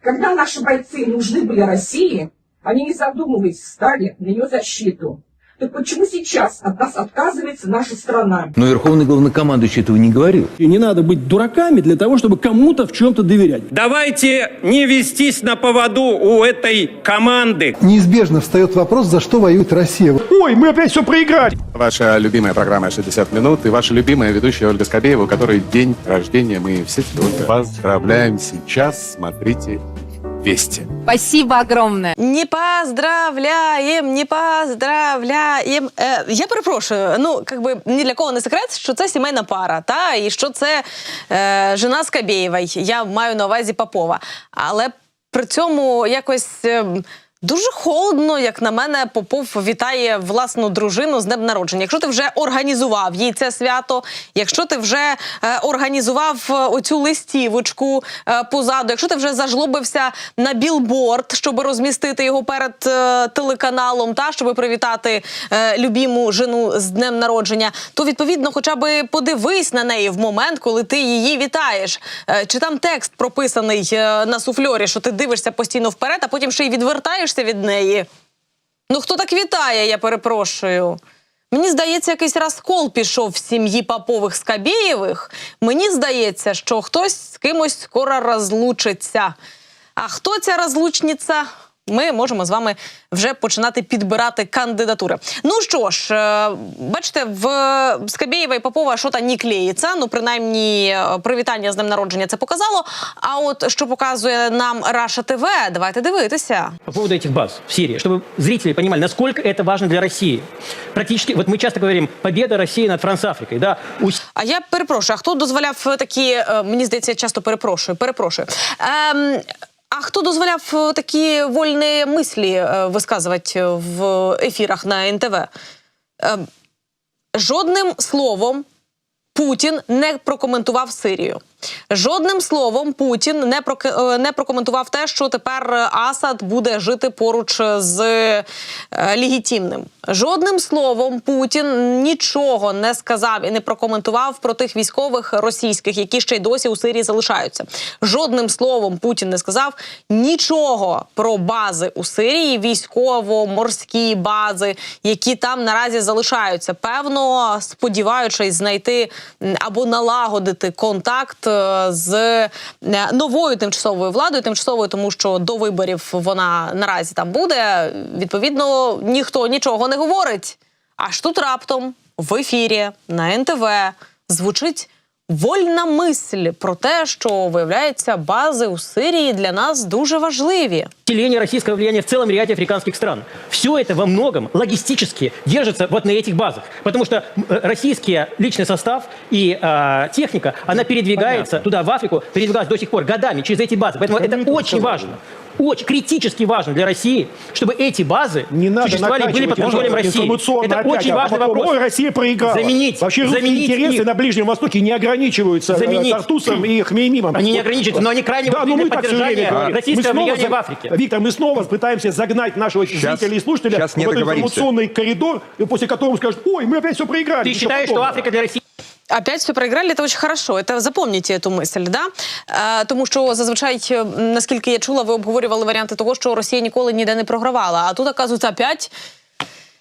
Когда наши бойцы нужны были России, они не задумываясь стали на ее защиту. Так почему сейчас от нас отказывается наша страна? Но Верховный Главнокомандующий этого не говорил. И не надо быть дураками для того, чтобы кому-то в чем-то доверять. Давайте не вестись на поводу у этой команды. Неизбежно встает вопрос, за что воюет Россия. Ой, мы опять все проиграли. Ваша любимая программа «60 минут» и ваша любимая ведущая Ольга Скобеева, у которой день рождения. Мы все сегодня поздравляем сейчас. Смотрите «Вести». Спасибо огромное. Не поздравляєм, не поздравляєм. Е, я перепрошую, ну якби ні для кого не секрет, що це сімейна пара, та і що це е, жена Скабєєва. Я маю на увазі Попова. Але при цьому якось. е, Дуже холодно, як на мене, Попов вітає власну дружину з днем народження. Якщо ти вже організував їй це свято, якщо ти вже е, організував е, оцю листівочку е, позаду, якщо ти вже зажлобився на білборд, щоб розмістити його перед е, телеканалом, та щоб привітати е, любіму жену з днем народження, то відповідно, хоча б подивись на неї в момент, коли ти її вітаєш. Е, чи там текст прописаний е, на суфльорі, що ти дивишся постійно вперед, а потім ще й відвертаєшся від неї. Ну хто так вітає, я перепрошую. Мені здається, якийсь розкол пішов в сім'ї Попових Скабєєвих. Мені здається, що хтось з кимось скоро розлучиться. А хто ця розлучниця? Ми можемо з вами вже починати підбирати кандидатури. Ну що ж, е, бачите, в Скабєєва і Попова що то не клеїться. Ну, принаймні, е, привітання з днем народження це показало. А от що показує нам Раша ТВ, давайте дивитися. По поводу этих баз в Сирии, чтобы зрители понимали, насколько это важно для России. Практически, вот мы часто говорим, победа России над Франц-Африкой, да, у А я перепрошую, а хто дозволяв такі, е, мені здається, я часто перепрошую, перепрошую. Ем, а хто дозволяв е, такі вольні мислі е, висказувати в ефірах на НТВ? Жодним словом Путін не прокоментував Сирію. Жодним словом Путін не е, не прокоментував те, що тепер Асад буде жити поруч з е, легітимним. Жодним словом Путін нічого не сказав і не прокоментував про тих військових російських, які ще й досі у Сирії залишаються. Жодним словом Путін не сказав нічого про бази у Сирії, військово-морські бази, які там наразі залишаються. Певно, сподіваючись знайти або налагодити контакт з е, новою тимчасовою владою, тимчасовою, тому що до виборів вона наразі там буде. Відповідно, ніхто нічого не говорить. Аж тут раптом в ефірі на НТВ звучить вольна мисль про те, що виявляється, бази у Сирії для нас дуже важливі. усиление российского влияния в целом ряде африканских стран. Все это во многом логистически держится вот на этих базах. Потому что м, э, российский личный состав и э, техника, она передвигается туда, в Африку, передвигалась до сих пор годами через эти базы. Поэтому это очень важно. Очень критически важно для России, чтобы эти базы Не надо существовали, были под контролем России. Это опять, очень а важный потом, вопрос. Ой, Россия проиграла. Заменить, Вообще русские заменить интересы их. на Ближнем Востоке не ограничиваются э, Заменить. Тартусом и Хмеймимом. Они не ограничиваются, но они крайне Да, ну важны мы так все время российского Мы снова в Африке. Виктор, мы снова пытаемся загнать нашего зрителя и слушателя сейчас не в этот информационный коридор, и после которого скажут, ой, мы опять все проиграли. Ты считаешь, что. Африка для России Опять все проиграли, это очень хорошо. Это запомните эту мысль, да? Е, тому що зазвичай, е, наскільки я чула, ви обговорювали варіанти того, що Росія ніколи ніде не програвала. А тут, оказується, опять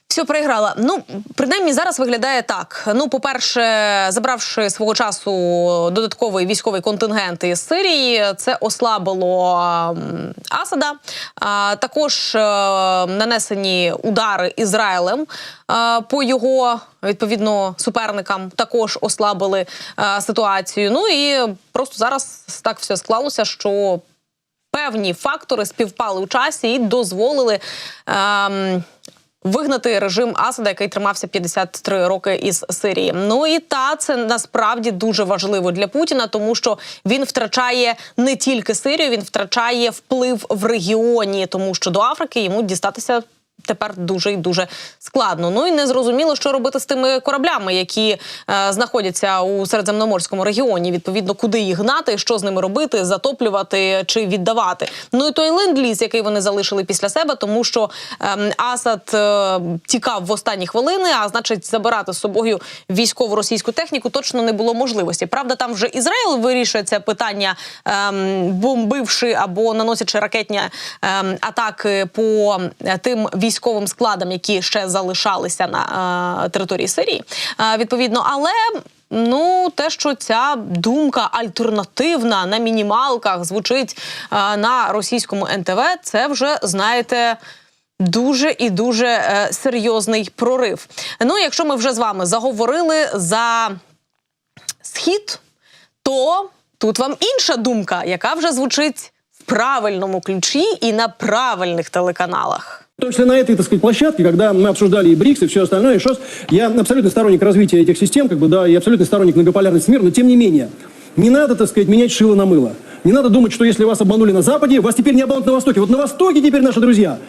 все проіграла. Ну, принаймні зараз виглядає так. Ну, по-перше, забравши свого часу додатковий військовий контингент із Сирії, це ослабило Асада. А, також е, нанесені удари Ізраїлем е, по його відповідно суперникам також ослабили е, ситуацію. Ну і просто зараз так все склалося, що певні фактори співпали у часі і дозволили. Ем, Вигнати режим Асада, який тримався 53 роки із Сирії. Ну і та це насправді дуже важливо для Путіна, тому що він втрачає не тільки Сирію, він втрачає вплив в регіоні, тому що до Африки йому дістатися Тепер дуже і дуже складно. Ну і не зрозуміло, що робити з тими кораблями, які е, знаходяться у середземноморському регіоні. Відповідно, куди їх гнати, що з ними робити, затоплювати чи віддавати. Ну і той ленд-ліз, який вони залишили після себе, тому що ем, Асад е, тікав в останні хвилини, а значить, забирати з собою військову російську техніку точно не було можливості. Правда, там вже Ізраїл вирішує це питання, ем, бомбивши або наносячи ракетні ем, атаки по е, тим військовим складам, які ще залишалися на е, території Сирії. Е, відповідно, але. Ну, те, що ця думка альтернативна на мінімалках звучить е, на російському НТВ, це вже знаєте. Дуже і дуже е, серйозний прорив. Ну, якщо ми вже з вами заговорили за схід, то тут вам інша думка, яка вже звучить в правильному ключі і на правильних телеканалах. В том числе на этой, так сказать, площадке, когда мы обсуждали и БРИКС, и все остальное, и ШОС, я абсолютный сторонник развития этих систем, как бы, да, и абсолютный сторонник многополярности мира, но тем не менее, не надо, так сказать, менять шило на мыло. Не надо думать, что если вас обманули на Западе, вас теперь не обманут на Востоке. Вот на Востоке теперь наши друзья.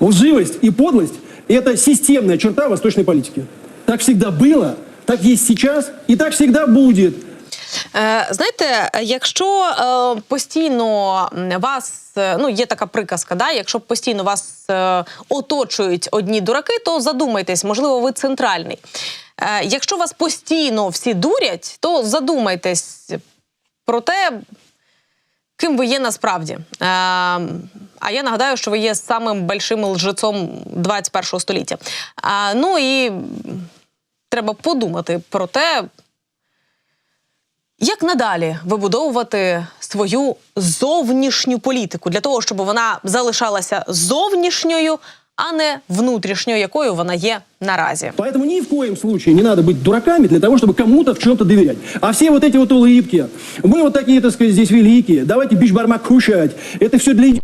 Лживость и подлость – это системная черта восточной политики. Так всегда было, так есть сейчас, и так всегда будет. Е, знаєте, якщо е, постійно вас е, ну є така приказка, да, якщо постійно вас оточують одні дураки, то задумайтесь, можливо, ви центральний. Якщо вас постійно всі дурять, то задумайтесь про те, ким ви є насправді. А я нагадаю, що ви є самим большим лжецом 21 століття. Ну і треба подумати про те, як надалі вибудовувати свою зовнішню політику для того, щоб вона залишалася зовнішньою, а не внутрішньою, якою вона є наразі? Поэтому ни в коем случае не надо быть дураками для того, чтобы кому-то в чем-то доверять. А все вот эти вот улыбки, мы вот такие, так сказать, здесь великие, давайте бишбармак кушать, это все для... иди-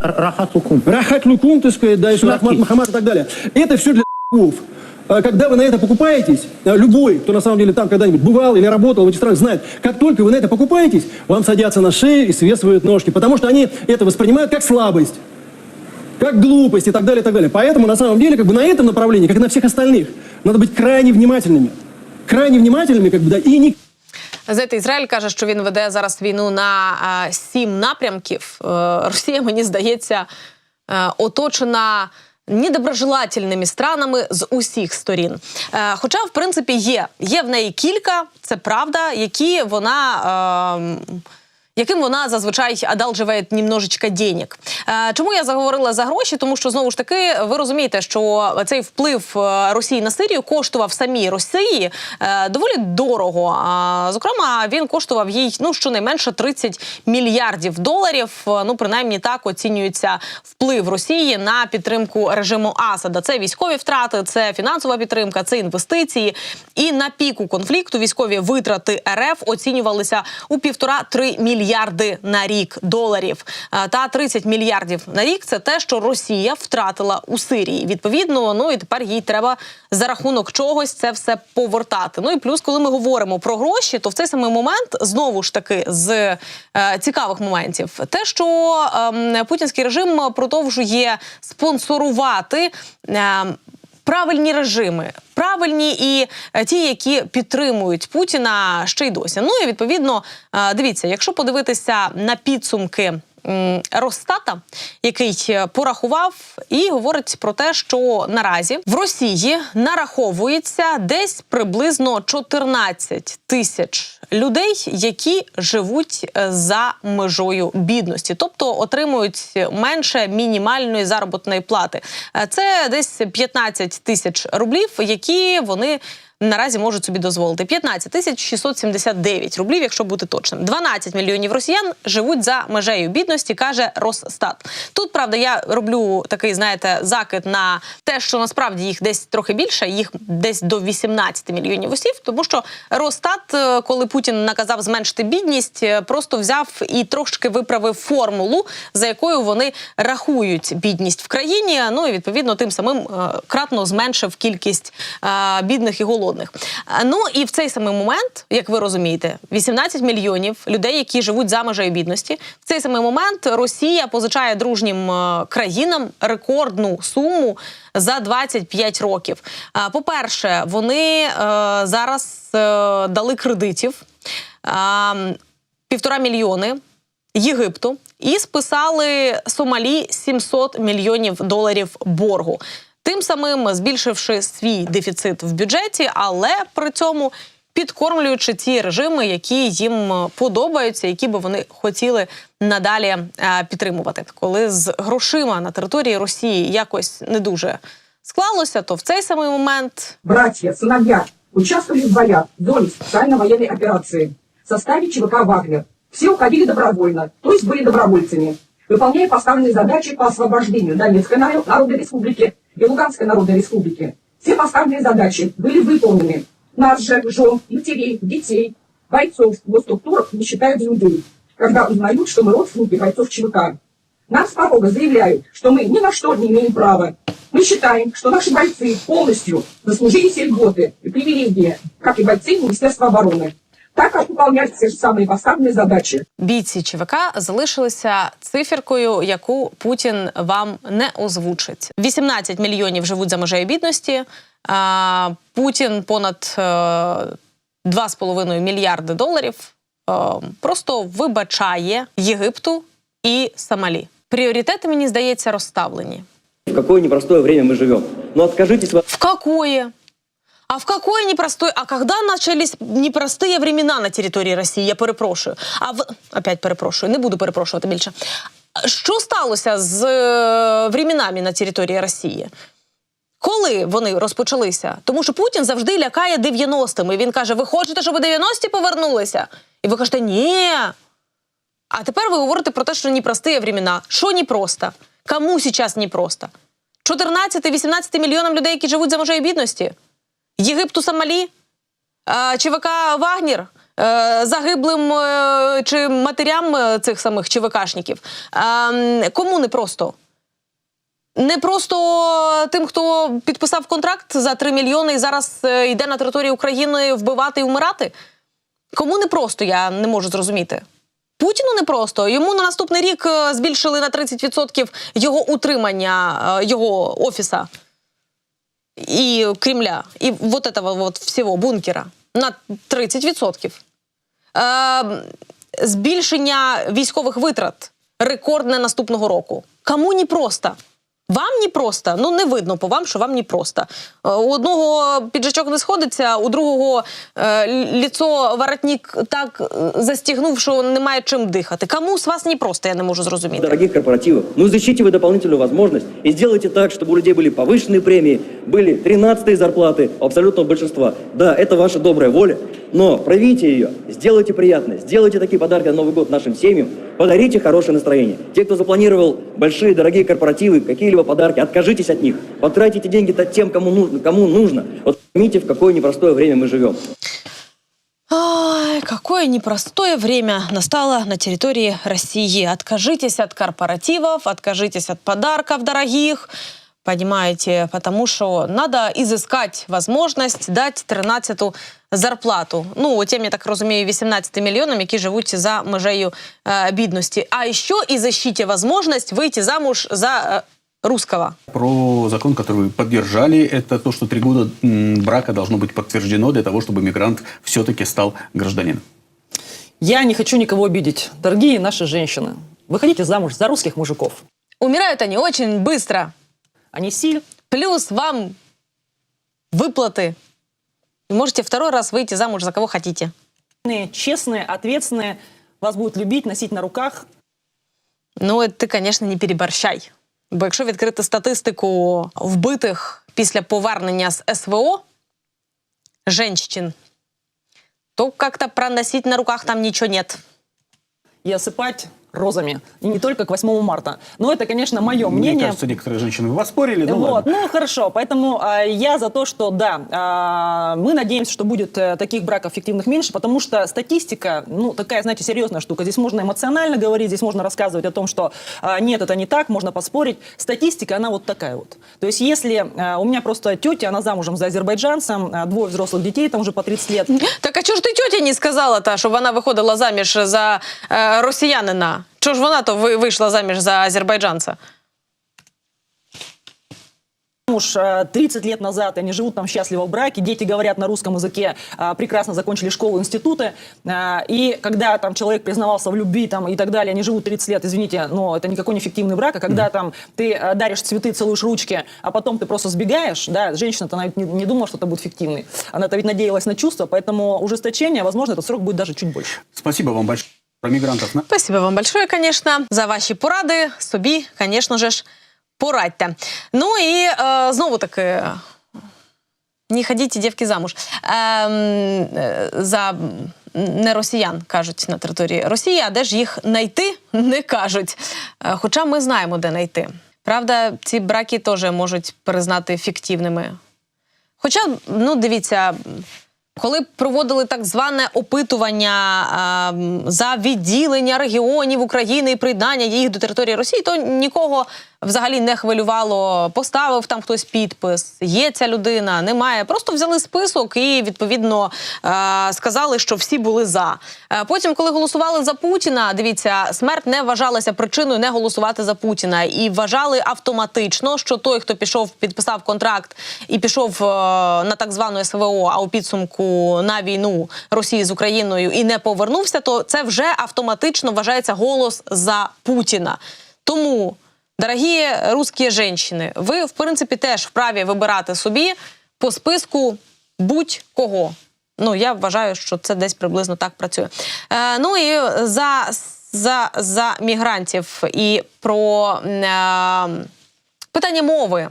Рахат лукум. Рахат Лукум, так сказать, да, и Ахмад Махамад и так далее. Это все для ***ов. А Когда вы на это покупаетесь, а, любой, кто на самом деле там когда-нибудь бывал или работал в этих странах, знает, как только вы на это покупаетесь, вам садятся на шею и свесывают ножки, потому что они это воспринимают как слабость, как глупость и так далее, и так далее. Поэтому на самом деле как бы на этом направлении, как и на всех остальных, надо быть крайне внимательными. Крайне внимательными, как бы, да, и не Знаєте, Ізраїль каже, що він веде зараз війну на е, сім напрямків. Е, Росія, мені здається, е, оточена. Недоброжелательними странами з усіх сторін. Е, хоча, в принципі, є. Є в неї кілька, це правда, які вона. Е, яким вона зазвичай одалживає немножечко денег. Е, чому я заговорила за гроші? Тому що знову ж таки ви розумієте, що цей вплив е, Росії на Сирію коштував самій Росії е, доволі дорого. Зокрема, він коштував їй ну щонайменше 30 мільярдів доларів. Ну, принаймні так оцінюється вплив Росії на підтримку режиму Асада. Це військові втрати, це фінансова підтримка, це інвестиції. І на піку конфлікту військові витрати РФ оцінювалися у півтора-три мільярди на рік доларів. Е, Та 30 мільярдів на рік це те, що Росія втратила у Сирії. Відповідно, ну і тепер їй треба за рахунок чогось це все повертати. Ну і плюс, коли ми говоримо про гроші, то в цей самий момент знову ж таки з е, цікавих моментів те, що ем, путінський режим продовжує спонсорувати. ем, Правильні режими, правильні і е, ті, які підтримують Путіна ще й досі. Ну і відповідно, е, дивіться, якщо подивитися на підсумки Росстата, який е, порахував і говорить про те, що наразі в Росії нараховується десь приблизно 14 тисяч людей, які живуть е, за межою бідності, тобто отримують менше мінімальної заробітної плати. Е, Це десь 15 тисяч рублів, які вони. Наразі можуть собі дозволити 15 тисяч 679 рублів, якщо бути точним. 12 мільйонів росіян живуть за межею бідності, каже Росстат. Тут правда я роблю такий, знаєте, закид на те, що насправді їх десь трохи більше, їх десь до 18 мільйонів осіб, тому що Росстат, е, коли Путін наказав зменшити бідність, е, просто взяв і трошки виправив формулу, за якою вони рахують бідність в країні. Ну і відповідно тим самим е, кратно зменшив кількість бідних і голодних. Голодних. Ну і в цей самий момент, як ви розумієте, 18 мільйонів людей, які живуть за межею бідності. В цей самий момент Росія позичає дружнім е, країнам рекордну суму за 25 років. По-перше, вони е, зараз е, дали кредитів півтора мільйони Єгипту і списали Сомалі 700 мільйонів доларів боргу Тим самим збільшивши свій дефіцит в бюджеті, але при цьому підкормлюючи ті режими, які їм е, подобаються, які би вони хотіли надалі е, підтримувати. Коли з грошима на території Росії якось не дуже склалося, то в цей самий момент Братья, сыновья участвовали в боях в зоне специальной военной операции в составе ЧВК «Вагнер». Все уходили добровольно, то есть были добровольцами, выполняя поставленные задачи по освобождению Донецкой Наро- Народной Республики И Луганской Народной Республики. Все поставленные задачи были выполнены. Нас же, жен, матерей, детей, бойцов в госструктурах не считают людей, когда узнают, что мы родственники бойцов ЧВК. Нам с порога заявляют, что мы ни на что не имеем права. Мы считаем, что наши бойцы полностью заслужили все льготы и привилегии, как и бойцы Министерства обороны, так как выполнять все же самые поставленные задачи. бійці ЧВК залишилися циферкою, яку Путін вам не озвучить. 18 мільйонів живуть за межею бідності. А, Путін понад е, 2,5 мільярди доларів е, просто вибачає Єгипту і Сомалі. Пріоритети, мені здається, розставлені. В какое непростое время мы живем. Но откажитесь вы В какое? А в какое непростое? А когда начались непростые времена на території Росії? Я перепрошую. А в опять перепрошую, не буду перепрошувати більше. Що сталося з е, временами на території Росії? Коли вони розпочалися? Тому що Путін завжди лякає 90-ми. Він каже: Ви хочете, щоб 90-ті повернулися? І ви кажете, ні. А тепер ви говорите про те, що непрості времена. Що непросто? Кому зараз непросто? 14-18 мільйонам людей, які живуть за межею бідності? Єгипту Сомалі? Е, ЧВК Вагнір? Е, Загиблим е, чи матерям е, цих самих ЧВКшників? Кому не просто? Не просто тим, хто підписав контракт за 3 мільйони і зараз йде на територію України вбивати і вмирати? Кому не просто, я не можу зрозуміти. Путіну не просто. Йому на наступний рік збільшили на 30% його утримання, його офіса і Кремля, і вот этого вот всього бункера на 30%. Е, збільшення військових витрат рекордне наступного року. Кому не просто? Вам не просто, ну не видно по вам, що вам не просто. Е, У одного піджачок не сходиться, у другого е, ліцо воротник так е, застігнув, що немає чим дихати. Кому з вас не просто, я не можу зрозуміти. дорогих корпоративов. Ну, изучите вы дополнительную возможность и сделайте так, чтобы у людей были повышенные премии, были 13 зарплаты у абсолютного большинства. Да, это ваша добрая воля, но проявите ее, сделайте приятное, сделайте такие подарки на Новый год нашим семьям, подарите хорошее настроение. Те, кто запланировал большие дорогие корпоративы, какие-либо подарки, откажитесь от них, потратите деньги тем, кому нужно, кому нужно. Вот поймите, в какое непростое время мы живем. Ай, какое непростое время настало на территории России. Откажитесь от корпоративов, откажитесь от подарков дорогих Понимаете, потому что надо изыскать возможность дать 13-ту зарплату. Ну, тим, я так розумію, 18 мільйонам, які живуть за межею е, бідності. А ще і защите возможность вийти замуж за е, русского. Про закон, который вы поддержали, это то, что три года м, брака должно быть подтверждено для того, чтобы мигрант все-таки стал гражданином. Я не хочу никого обидеть. Дорогие наши женщины, выходите замуж за русских мужиков. Умирают они очень быстро. Они силь. Плюс вам выплаты. И Можете второй раз выйти замуж за кого хотите. честные, ответственные, вас будут любить, носить на руках. Ну, от ти, звісно, не переборщай. Бо якщо відкрити статистику вбитих після повернення з СВО женщин, то как-то проносить на руках там нічого нет. И осыпать розами. И не только к 8 марта. Но это, конечно, мое Мне мнение. кажется, некоторые женщины поспорили. Ну, вот, ладно. ну хорошо, поэтому а, я за то, что да, а, мы надеемся, что будет э, таких браков фиктивных меньше, потому что статистика, ну такая, знаете, серьезная штука. Здесь можно эмоционально говорить, здесь можно рассказывать о том, что а, нет, это не так, можно поспорить. Статистика, она вот такая вот. То есть если а, у меня просто тетя, она замужем за азербайджанцем, а, двое взрослых детей, там уже по 30 лет, Так а чого ж ти тьоті не сказала та, щоб вона виходила заміж за е, Чого ж вона то вийшла заміж за азербайджанця? Муж э, 30 лет назад, они живут там счастливо в браке, дети говорят на русском языке, а, прекрасно закончили школу, институты. А, И когда там человек признавался в любви там, и так далее, они живут 30 лет, извините, но это никакой не фиктивный брак, а когда там ты э, даришь цветы, целуешь ручки, а потом ты просто сбегаешь, да, женщина-то она ведь не, не думала, что это будет фиктивный. Она-то ведь надеялась на чувства, поэтому ужесточение, возможно, этот срок будет даже чуть больше. Спасибо вам большое. Про мигрантов. Спасибо вам большое, конечно, за ваші поради. Собі, звісно ж, порадьте. Ну і е, знову таки. Не ходіть, дівки, замуж. Ем, за не росіян кажуть на території Росії, а де ж їх знайти, не кажуть. Е, Хоча ми знаємо, де знайти. Правда, ці браки теж можуть признати фіктивними. Хоча, ну дивіться, коли проводили так зване опитування а, за відділення регіонів України і приєднання їх до території Росії, то нікого взагалі не хвилювало. Поставив там хтось підпис, є ця людина, немає. Просто взяли список і відповідно сказали, що всі були за. Е, Потім, коли голосували за Путіна, дивіться, смерть не вважалася причиною не голосувати за Путіна, і вважали автоматично, що той, хто пішов, підписав контракт і пішов е, на так звану СВО, а у підсумку на війну Росії з Україною і не повернувся, то це вже автоматично вважається голос за Путіна. Тому, дорогі русские женщины, ви в принципі теж вправі вибирати собі по списку будь-кого. Ну, я вважаю, що це десь приблизно так працює. Е, ну і за, за, за мігрантів і про е, питання мови.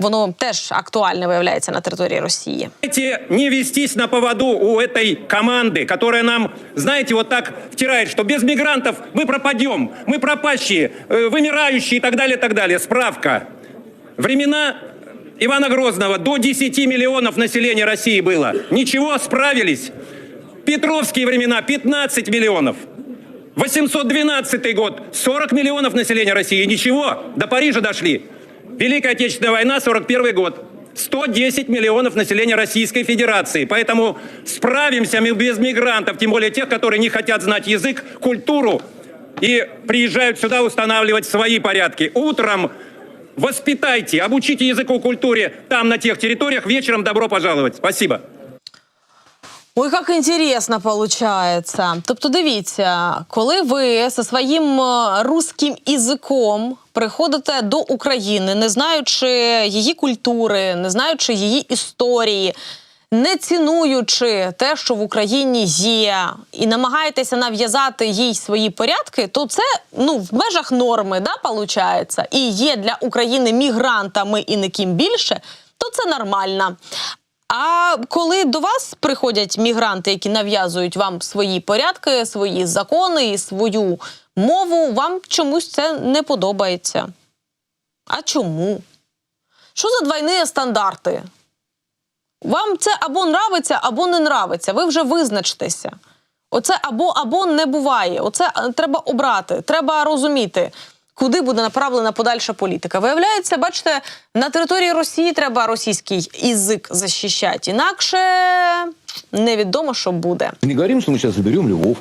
Воно теж актуальне виявляється на території Росії. Давайте не вестись на поводу у этой команды, которая нам, знаете, вот так втирает, что без мигрантов мы пропадем, мы пропащие, э, вымирающие и так далее, так далее. Справка. Времена Ивана Грозного до 10 миллионов населения России было. Ничего, справились. Петровские времена 15 миллионов. 812 год 40 миллионов населения России. Ничего, до Парижа дошли. Великая Отечественная война 41 год. 110 миллионов населения Российской Федерации. Поэтому справимся мы без мигрантов, тем более тех, которые не хотят знать язык, культуру и приезжают сюда устанавливать свои порядки. Утром воспитайте, обучите языку, культуре там, на тех территориях. Вечером добро пожаловать. Спасибо. Ой, як інтересно получається. Тобто, дивіться, коли ви зі своїм е, руським язиком приходите до України, не знаючи її культури, не знаючи її історії, не цінуючи те, що в Україні є, і намагаєтеся нав'язати їй свої порядки, то це ну в межах норми, да, получається, і є для України мігрантами і не ким більше, то це нормально. А коли до вас приходять мігранти, які нав'язують вам свої порядки, свої закони і свою мову, вам чомусь це не подобається. А чому? Що за двойні стандарти? Вам це або нравиться, або не нравиться. Ви вже визначтеся. Оце або або не буває. Оце е, треба обрати. Треба розуміти, куди буде направлена подальша політика. Виявляється, бачите, на території Росії треба російський язик захищати. Інакше невідомо, що буде. Не говорим, что мы сейчас заберем Львов.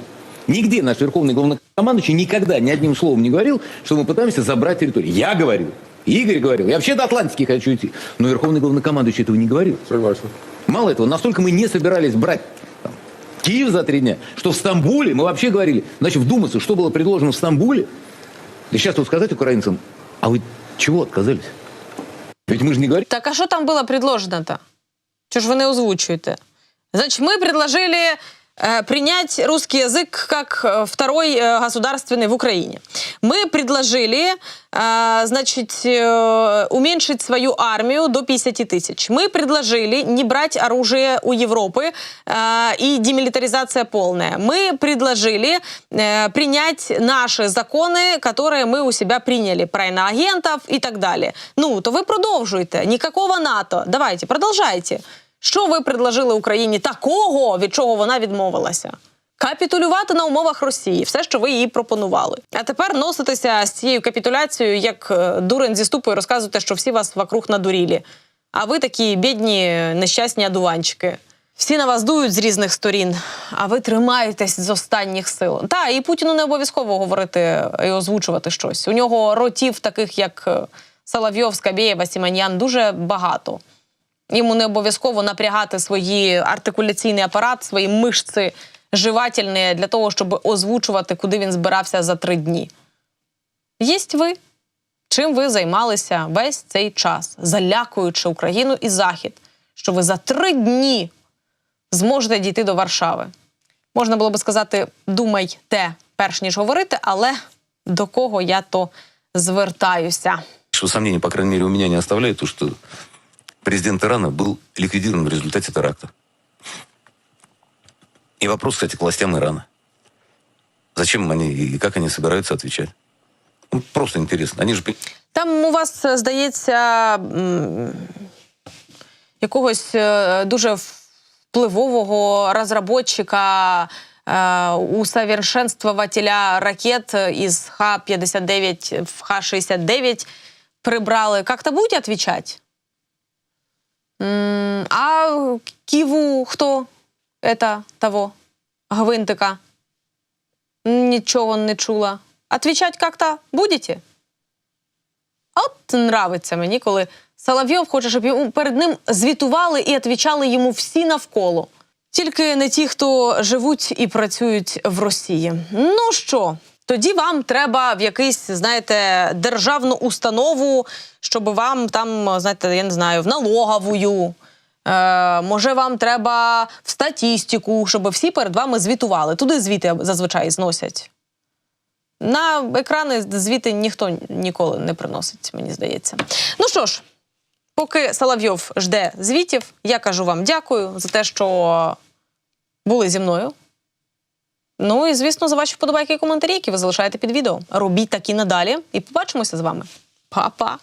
Нигде наш верховный главнокомандующий никогда ни одним словом не говорил, что мы пытаемся забрать территорию. Я говорил, Игорь говорил, я вообще до Атлантики хочу идти. Но верховный главнокомандующий этого не говорил. Согласен. Мало этого, настолько мы не собирались брать там, Киев за три дня, что в Стамбуле мы вообще говорили, значит, вдуматься, что было предложено в Стамбуле. И сейчас вот сказать украинцам, а вы чего отказались? Ведь мы же не говорим. Так а що там було предложено-то? Чого ж ви не озвучуєте? Значить, ми предложили э, принять русский язык как э, второй э, государственный в Украине. Мы предложили, э, значит, э, уменьшить свою армию до 50 тысяч. Мы предложили не брать оружие у Европы э, и демилитаризация полная. Мы предложили э, принять наши законы, которые мы у себя приняли, про иноагентов и так далее. Ну, то ви продовжуйте. Никакого НАТО. Давайте, продовжайте. Що ви предложили Україні такого, від чого вона відмовилася? Капітулювати на умовах Росії, все, що ви їй пропонували. А тепер носитеся з цією капітуляцією, як е, дурень зі ступою, розказуєте, що всі вас вокруг надурілі. А ви такі бідні, нещасні одуванчики. Всі на вас дують з різних сторін, а ви тримаєтесь з останніх сил. Та і Путіну не обов'язково говорити і озвучувати щось. У нього ротів, таких як е, Соловйов, Скабєєва, Сіманян, дуже багато. Йому не обов'язково напрягати свої артикуляційний апарат, свої мишці жевательні для того, щоб озвучувати, куди він збирався за три дні. Єсть ви. Чим ви займалися весь цей час, залякуючи Україну і Захід, що ви за три дні зможете дійти до Варшави? Можна було би сказати, думайте, перш ніж говорити, але до кого я то звертаюся. Что сомнений, по крайней мере, у меня не оставляет то, что президент Ирана был ликвидирован в результате теракта. И вопрос, кстати, к властям Ирана. Зачем они и как они собираются отвечать? Ну, просто интересно. Они же... Там у вас, е, здається, якогось е, дуже впливового розробника, е, усовершенствователя ракет із Х-59 в Х-69 прибрали. Как-то будете отвечать? А Ківу хто? Это того гвинтика? Нічого не чула. Отвечать как-то будете? От нравиться мені, коли Соловйов хоче, щоб перед ним звітували і відвічали йому всі навколо. Тільки не ті, хто живуть і працюють в Росії. Ну що, тоді вам треба в якийсь, знаєте, державну установу, щоб вам там, знаєте, я не знаю, в налоговую. Е, може, вам треба в статистику, щоб всі перед вами звітували. Туди звіти зазвичай зносять. На екрани звіти ніхто ніколи не приносить, мені здається. Ну що ж, поки Соловйов жде звітів, я кажу вам дякую за те, що були зі мною. Ну і звісно, за ваші вподобайки і коментарі, які ви залишаєте під відео. Робіть такі надалі, і побачимося з вами. Па-па!